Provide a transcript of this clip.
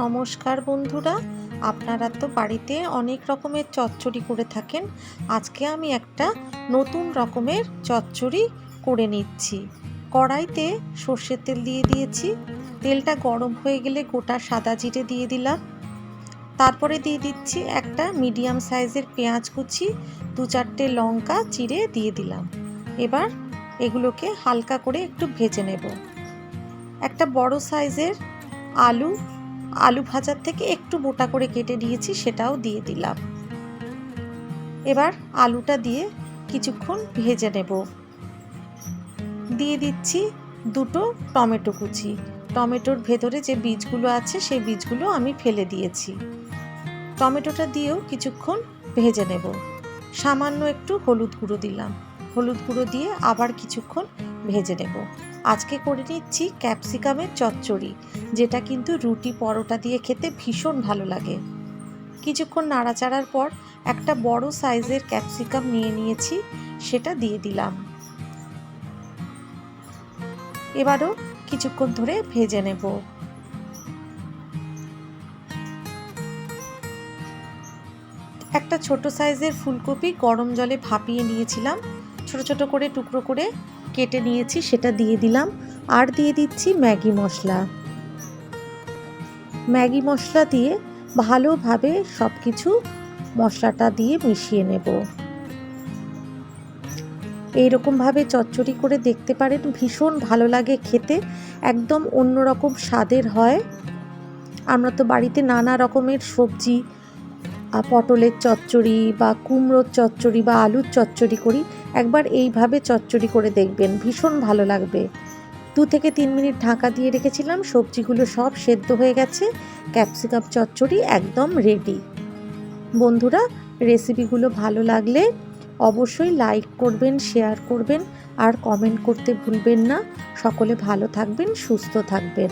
নমস্কার বন্ধুরা। আপনারা তো বাড়িতে অনেক রকমের চচ্চড়ি করে থাকেন। আজকে আমি একটা নতুন রকমের চচ্চড়ি করে নিচ্ছি। কড়াইতে সর্ষের তেল দিয়ে দিয়েছি। তেলটা গরম হয়ে গেলে গোটা সাদা জিরে দিয়ে দিলাম। তারপরে দিয়ে দিচ্ছি একটা মিডিয়াম সাইজের পেঁয়াজ কুচি, দু চারটে লঙ্কা চিড়ে দিয়ে দিলাম। এবার এগুলোকে হালকা করে একটু ভেজে নেব। একটা বড় সাইজের আলু আলু ভাজার থেকে একটু মোটা করে কেটে নিয়েছি, সেটাও দিয়ে দিলাম। এবার আলুটা দিয়ে কিছুক্ষণ ভেজে নেব। দিয়ে দিচ্ছি দুটো টমেটো কুচি। টমেটোর ভেতরে যে বীজগুলো আছে, সেই বীজগুলো আমি ফেলে দিয়েছি। টমেটোটা দিয়েও কিছুক্ষণ ভেজে নেব। সামান্য একটু হলুদ গুঁড়ো দিলাম। হলুদ গুঁড়ো দিয়ে আবার কিছুক্ষণ ভেজে নেব। আজকে করে নিচ্ছি ক্যাপসিকামের চচ্চড়ি, যেটা কিন্তু রুটি পরোটা দিয়ে খেতে ভীষণ ভালো লাগে। কিছুক্ষণ নাড়াচাড়ার পর একটা বড় সাইজের ক্যাপসিকাম নিয়ে নিয়েছি, সেটা দিয়ে দিলাম। এবারও কিছুক্ষণ ধরে ভেজে নেব। একটা ছোট সাইজের ফুলকপি গরম জলে ভাপিয়ে নিয়েছিলাম। ছোট ছোট করে টুকরো করে কেটে নিয়েছি, সেটা দিয়ে দিলাম। আর দিয়ে দিচ্ছি ম্যাগি মশলা। ম্যাগি মশলা দিয়ে ভালোভাবে সব কিছু মশলাটা দিয়ে মিশিয়ে নেব। এইরকমভাবে চচ্চড়ি করে দেখতে পারেন, ভীষণ ভালো লাগে খেতে, একদম অন্যরকম স্বাদের হয়। আমরা তো বাড়িতে নানা রকমের সবজি পটলের চচ্চড়ি বা কুমড়োর চচ্চড়ি বা আলুর চচ্চড়ি করি, একবার এইভাবে চচ্চড়ি করে দেখবেন, ভীষণ ভালো লাগবে। দু থেকে তিন মিনিট ঢাকা দিয়ে রেখেছিলাম, সবজিগুলো সব সেদ্ধ হয়ে গেছে, ক্যাপসিকাম চচ্চড়ি একদম রেডি বন্ধুরা রেসিপিগুলো ভালো লাগলে অবশ্যই লাইক করবেন শেয়ার করবেন, আর কমেন্ট করতে ভুলবেন না। সকলে ভালো থাকবেন, সুস্থ থাকবেন।